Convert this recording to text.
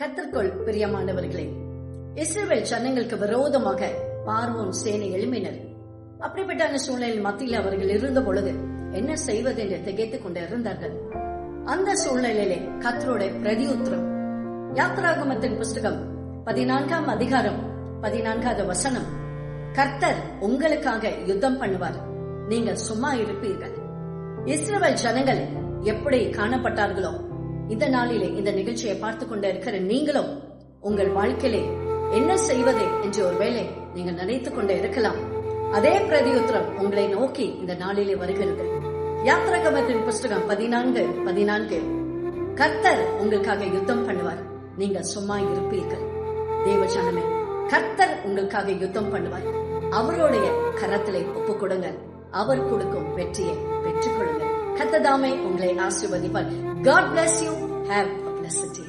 கத்திற்குள் பிரியமானவர்களே இஸ்ரேல் ஜனங்களுக்கு விரோதமாக பார்வோன் சேனை எழுப்பினர் அப்படிப்பட்ட சூழ்நிலையில் மத்தியில் அவர்கள் இருந்த பொழுது என்ன செய்வது என்று திகைத்துக் கொண்டு இருந்தார்கள். அந்த சூழ்நிலையிலே கத்தரோட பிரதியுத்திரம். யாத்ராகமத்தின் புஸ்தகம் பதினான்காம் அதிகாரம் பதினான்காவது வசனம். கர்த்தர் உங்களுக்காக யுத்தம் பண்ணுவார். நீங்கள் சும்மா இருப்பீர்கள். இஸ்ரேல் ஜனங்கள் எப்படி காணப்பட்டார்களோ இந்த நாளிலே இந்த நிகழ்ச்சியை பார்த்து கொண்டிருக்கிற நீங்களும் உங்கள் வாழ்க்கையிலே என்ன செய்வது என்று ஒருவேளை நீங்கள் நினைத்துக் கொண்டே இருக்கலாம். அதே பிரதியுத்திரம் உங்களை நோக்கி இந்த நாளிலே வருகிறது. யாத்திரகமத்தின் புஸ்தகம் பதினான்கு பதினான்கு. கர்த்தர் உங்களுக்காக யுத்தம் பண்ணுவார். நீங்கள் சும்மா இருப்பீர்கள். தேவஜானமே கர்த்தர் உங்களுக்காக யுத்தம் பண்ணுவார். அவருடைய கரத்திலே ஒப்பு கொடுங்கள். அவர் கொடுக்கும் வெற்றியை பெற்றுக் கத்ததாமே உங்களை ஆசீர்வதிப்பார் God bless you have a blessed day